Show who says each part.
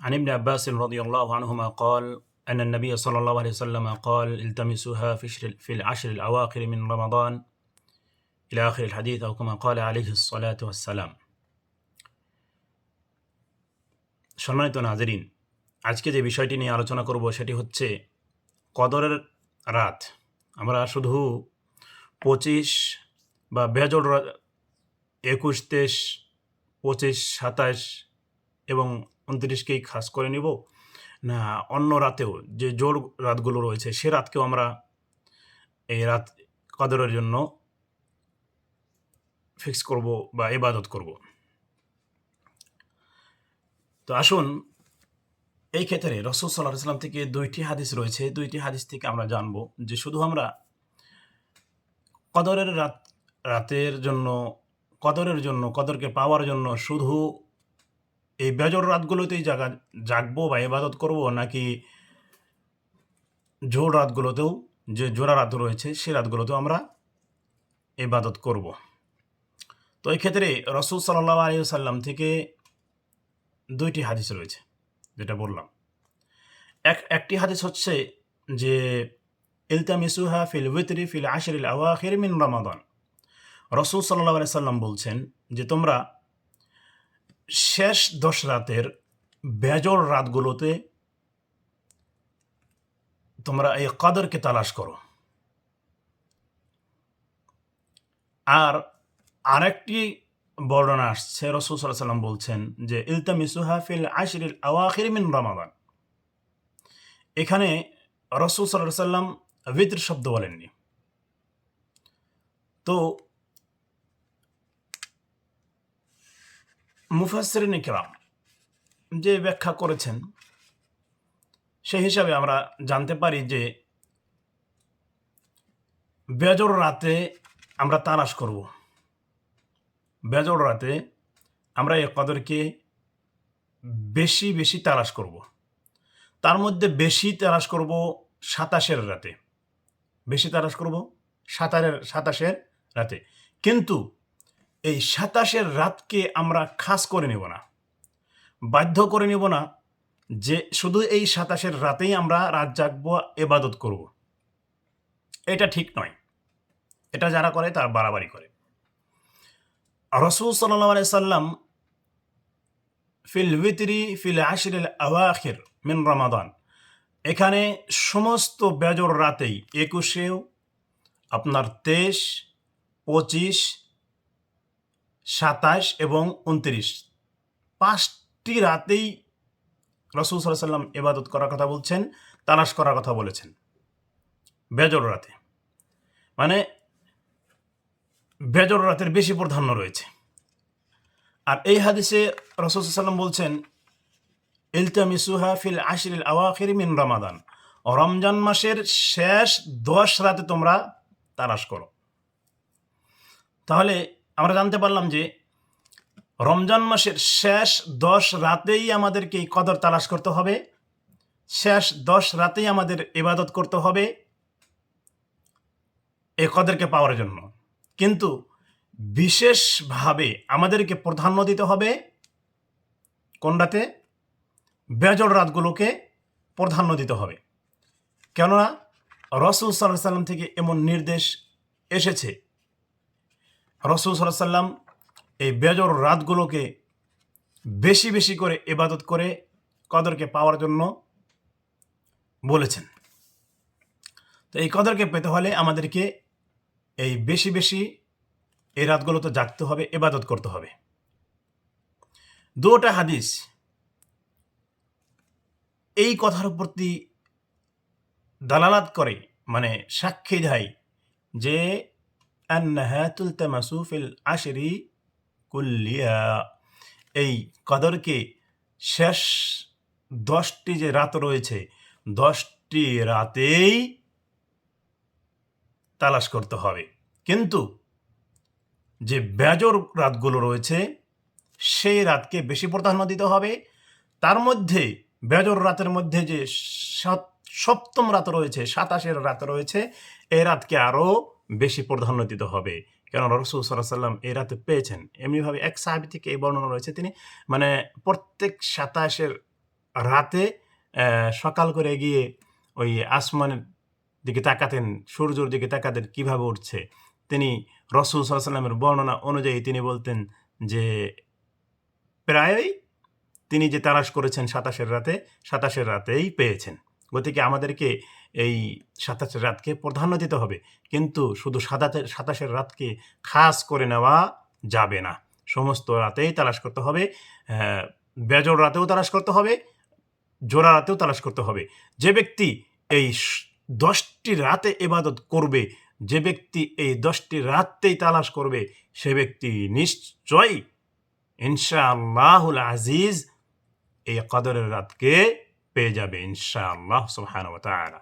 Speaker 1: عن ابن عباس رضي الله عنهما قال أن النبي صلى الله عليه وسلم قال التمسوها في الشر- في العشر الأواخر من رمضان إلى آخر الحديث أو كما قال عليه الصلاة والسلام সম্মানিত নাজরিন আজকে যে বিষয়টি নিয়ে আলোচনা করব সেটি হচ্ছে কদরের রাত আমরা শুধু পঁচিশ বা বেজর রা- একুশ তেইশ পঁচিশ সাতাশ এবং উনত্রিশকেই খাস করে নিব। না, অন্য রাতেও যে জোর রাতগুলো রয়েছে, সে রাতকেও আমরা এই রাত কদরের জন্য ফিক্স করব বা ইবাদত করব। তো আসুন, এই ক্ষেত্রে রসুল সাল্লাহ সাল্লাম থেকে দুইটি হাদিস রয়েছে। দুইটি হাদিস থেকে আমরা জানব যে শুধু আমরা কদরের রাত, রাতের জন্য, কদরের জন্য, কদরকে পাওয়ার জন্য শুধু এই বেজর রাতগুলোতেই জাগা জাগবো বা ইবাদত করব নাকি জোর রাতগুলোতেও যে জোড়া রাত রয়েছে, সে রাতগুলোতেও আমরা ইবাদত করব। তো এই ক্ষেত্রে রসুল সাল্লাহ আলী সাল্লাম থেকে দুইটি হাদিস রয়েছে, যেটা বললাম। এক, একটি হাদিস হচ্ছে যে, ইলতামিসুহা ফিল উইতরি ফিল আশরিল আওয়াখির মিন রমাদান। রসুল সাল্লাহ আলি সাল্লাম বলছেন যে, তোমরা শেষ দশ রাতের বেজর রাতগুলোতে তোমরা এই কদরকে তালাশ করো। আর আরেকটি বর্ণনা আসছে, রসুল সাল্লাম বলছেন যে, ইলতামিসুহা ফিল আশরিল আওয়াখির মিন রমাদান। এখানে রসুল সাল্লাম বিত্র শব্দ বলেননি। তো মুফাসরিন ইকরাম যে ব্যাখ্যা করেছেন, সেই হিসাবে আমরা জানতে পারি যে বেজর রাতে আমরা তালাশ করব। বেজর রাতে আমরা এ কদরকে বেশি বেশি তালাশ করব। তার মধ্যে বেশি তালাশ করব সাতাশের রাতে। বেশি তালাশ করব সাতারের, সাতাশের রাতে। কিন্তু এই সাতাশের রাতকে আমরা খাস করে নেব না। বাধ্য করে নেব না যে শুধু এই সাতাশের রাতেই আমরা রাত জাগবো, এবাদত করব। এটা ঠিক নয়। এটা যারা করে, তার বাড়াবাড়ি করে। রসুল সাল্লাহ সাল্লাম ফিল উইতরি, ফিল আশরিল আওয়াখির মিন রমাদান। এখানে সমস্ত বেজর রাতেই একুশেও, আপনার তেইশ, পঁচিশ সাতাশ এবং উনত্রিশ। পাঁচটি রাতেই রসুল সাল্লাহ সাল্লাম এবাদত করার কথা বলছেন, তালাশ করার কথা বলেছেন। বেজর রাতে। মানে বেজর রাতের বেশি প্রাধান্য রয়েছে। আর এই হাদিসে রসুল সাল্লাম বলছেন, ইলতামিসুহা ফিল আশরিল আওয়াখির মিন রমাদান। রমজান মাসের শেষ দশ রাতে তোমরা তালাশ করো। তাহলে আমরা জানতে পারলাম যে রমজান মাসের শেষ দশ রাতেই আমাদেরকে এই কদর তালাশ করতে হবে। শেষ দশ রাতেই আমাদের ইবাদত করতে হবে এই কদরকে পাওয়ার জন্য। কিন্তু বিশেষভাবে আমাদেরকে প্রাধান্য দিতে হবে কোন রাতে? বেজর রাতগুলোকে প্রাধান্য দিতে হবে। কেননা রসুল সাল্লাহ সাল্লাম থেকে এমন নির্দেশ এসেছে রসুল সাল্লাম এই বেজর রাতগুলোকে বেশি বেশি করে এবাদত করে কদরকে পাওয়ার জন্য বলেছেন। তো এই কদরকে পেতে হলে আমাদেরকে এই বেশি বেশি এই রাতগুলোতে জাগতে হবে এবাদত করতে হবে। দুটা হাদিস এই কথার প্রতি দালালাত করে মানে সাক্ষী দেয় যে أنها تلتمس في العشر كلها এই কদরকে শেষ দশটি যে রাত রয়েছে দশটি রাতেই তালাশ করতে হবে কিন্তু যে বেজর রাতগুলো রয়েছে সেই রাতকে বেশি প্রাধান্য দিতে হবে তার মধ্যে বেজর রাতের মধ্যে যে সাত- সপ্তম রাত রয়েছে সাতাশের রাত রয়েছে এই রাতকে আরও বেশি প্রাধান্য দিতে হবে। কেন রসুল সাল্লাহ সাল্লাম এই রাতে পেয়েছেন। এমনিভাবে এক সাহাবি থেকে এই বর্ণনা রয়েছে, তিনি মানে প্রত্যেক সাতাশের রাতে সকাল করে গিয়ে ওই আসমানের দিকে তাকাতেন, সূর্যর দিকে তাকাতেন কীভাবে উঠছে। তিনি রসুল সাল্লামের বর্ণনা অনুযায়ী তিনি বলতেন যে, প্রায়ই তিনি যে তালাশ করেছেন সাতাশের রাতে, সাতাশের রাতেই পেয়েছেন। গতিকে আমাদেরকে এই সাতাশের রাতকে প্রাধান্য দিতে হবে। কিন্তু শুধু সাতাতে সাতাশের রাতকে খাস করে নেওয়া যাবে না। সমস্ত রাতেই তালাশ করতে হবে। বেজর রাতেও তালাশ করতে হবে। জোড়া রাতেও তালাশ করতে হবে। যে ব্যক্তি এই দশটি রাতে এবাদত করবে, যে ব্যক্তি এই দশটি রাততেই তালাশ করবে, সে ব্যক্তি নিশ্চয়ই ইনশাআল্লাহুল আজিজ এই কদরের রাতকে পেয়ে যাবে ইনশাআল্লাহ সুবহানাহু ওয়া তাআলা